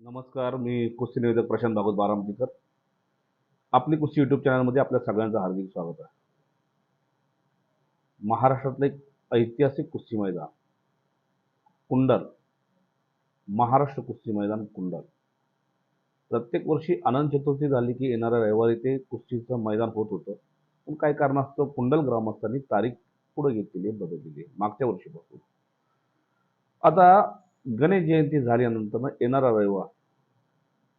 नमस्कार मी कुस्ती निवेदक प्रशांत भागवत बारामतीकर. आपली कुस्ती यूट्यूब चॅनलमध्ये आपल्या सगळ्यांचं हार्दिक स्वागत आहे. महाराष्ट्रातलं एक ऐतिहासिक कुस्ती मैदान कुंडल. महाराष्ट्र कुस्ती मैदान कुंडल. प्रत्येक वर्षी अनंत चतुर्थी झाली की येणाऱ्या रविवारी ते कुस्तीचं मैदान होत होतं. पण काही कारणास्तव कुंडल ग्रामस्थांनी तारीख पुढे घेतलेली आहे, बदललेली आहे मागच्या वर्षीपासून. आता गणेश जयंती झाल्यानंतर येणारा रविवार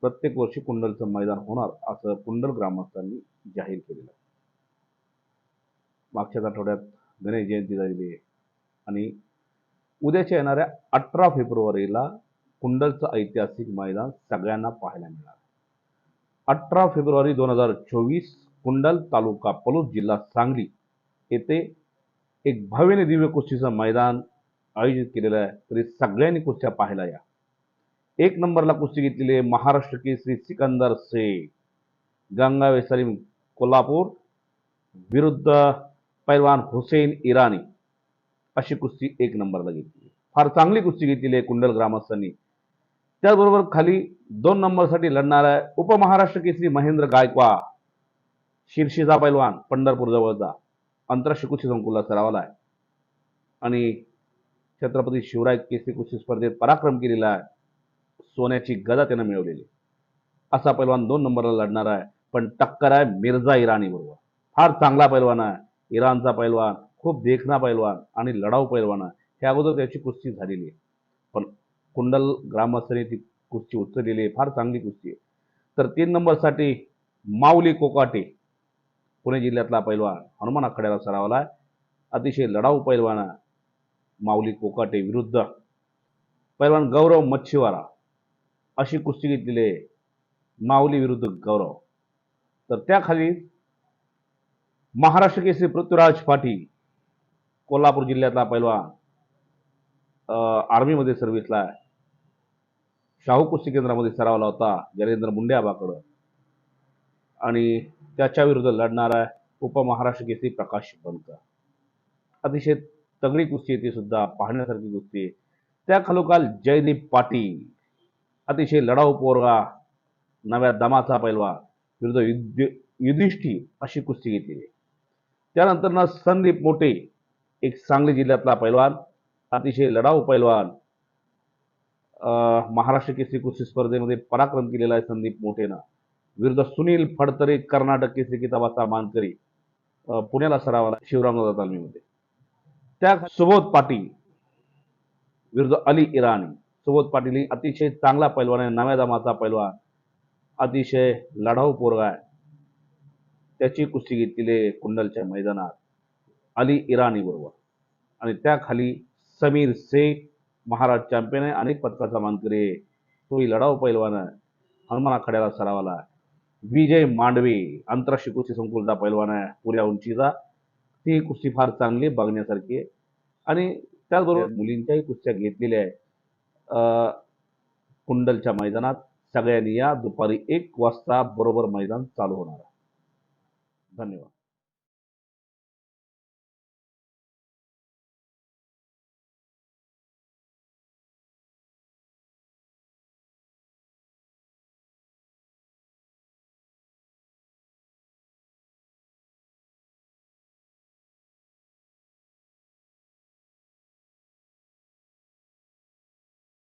प्रत्येक वर्षी कुंडलचं मैदान होणार असं कुंडल ग्रामस्थांनी जाहीर केलेलं आहे. मागच्याच आठवड्यात गणेश जयंती झालेली आहे आणि उद्याच्या येणाऱ्या अठरा फेब्रुवारीला कुंडलचं ऐतिहासिक मैदान सगळ्यांना पाहायला मिळणार अठरा फेब्रुवारी दोन हजार चोवीस कुंडल तालुका पलूस जिल्हा सांगली येथे एक भव्य दिव्य कुस्तीचं मैदान आयोजित केलेलं आहे. तरी सगळ्यांनी कुस्त्या पाहायला या. एक नंबरला कुस्ती घेतलेली आहे महाराष्ट्र केसरी सिकंदर शेख गंगावे सलीम कोल्हापूर. विरुद्ध पैलवान हुसेन इराणी. अशी कुस्ती एक नंबरला घेतली फार चांगली कुस्ती घेतलेली आहे कुंडल ग्रामस्थांनी. त्याचबरोबर खाली दोन नंबरसाठी लढणार आहे उपमहाराष्ट्र केसरी महेंद्र गायकवाड. शिर्षीचा पैलवान पंढरपूर जवळचा. आंतरराष्ट्रीय कुस्ती संकुलला सरावला आहे. आणि छत्रपती शिवराय केसरी कुस्ती स्पर्धेत पराक्रम केलेला आहे. सोन्याची गदा त्यानं मिळवलेली. असा पैलवान दोन नंबरला लढणार आहे. पण टक्कर आहे मिर्झा इराणी बरोबर फार चांगला पैलवान आहे. इराणचा पैलवान खूप देखणा पैलवान आणि लढाऊ पैलवान आहे. ह्या अगोदर त्याची कुस्ती झालेली आहे. पण कुंडल ग्रामस्थांनी ती कुस्ती उचललेली आहे. फार चांगली कुस्ती आहे. तर तीन नंबरसाठी माऊली कोकाटे पुणे जिल्ह्यातला पैलवान हनुमान आखाड्याला सरावला आहे. अतिशय लढाऊ पैलवान आहे. माऊली कोकाटे विरुद्ध. पैलवान गौरव मच्छीवारा. अशी कुस्ती घेतलेली आहे. माऊली विरुद्ध गौरव. तर त्याखाली महाराष्ट्र केसरी पृथ्वीराज पाटील कोल्हापूर जिल्ह्यातला पैलवान अं, आर्मीमध्ये सर्व्हिसला आहे. शाहू कुस्ती केंद्रामध्ये सरावला होता जलेंद्र मुंडे आबाकडं आणि त्याच्या विरुद्ध लढणार आहे उपमहाराष्ट्र केसरी प्रकाश बनकर. अतिशय तगडी कुस्ती आहे ती सुद्धा पाहण्यासारखी कुस्ती आहे. त्या खालोखाल जयदीप पाटील अतिशय लढाऊ पोरगा नव्या दमाचा पैलवान विरुद्ध युद्ध युधिष्ठी अशी कुस्ती घेतलेली त्यानंतर ना संदीप मोठे एक सांगली जिल्ह्यातला पैलवान अतिशय लढाऊ पैलवान अं, महाराष्ट्र केसरी कुस्ती स्पर्धेमध्ये पराक्रम केलेला आहे संदीप मोठेनं. विरुद्ध सुनील फडतरे कर्नाटक केसरी किताबाचा मानकरी पुण्याला सरावाला शिवरामदा तालमीमध्ये. त्या सुबोध पाटील विरुद्ध अली इराणी. सुबोध पाटील ही अतिशय चांगला पैलवान आहे नव्या दामाचा पैलवान. अतिशय लढाऊ पोरगा आहे. त्याची कुस्ती घेतलेली कुंडलच्या मैदानात. अली इराणी बरोबर. आणि त्याखाली समीर शेख महाराज चॅम्पियन आहे. अनेक पदकाचा मानकरी आहे. तोही लढाऊ पैलवान आहे. हनुमान आखाड्याला सरावाला आहे. विजय मांडवी आंतरराष्ट्रीय कुस्ती संकुलचा पैलवान आहे. पुऱ्या उंचीचा. ती कुस्ती फार चांगली बघण्यासारखी. आहे आणि त्याचबरोबर मुलींच्याही कुस्त्या घेतलेल्या आहे अं, कुंडलच्या मैदानात सगळ्यांनी या दुपारी एक वाजता बरोबर मैदान चालू होणार आहे. धन्यवाद.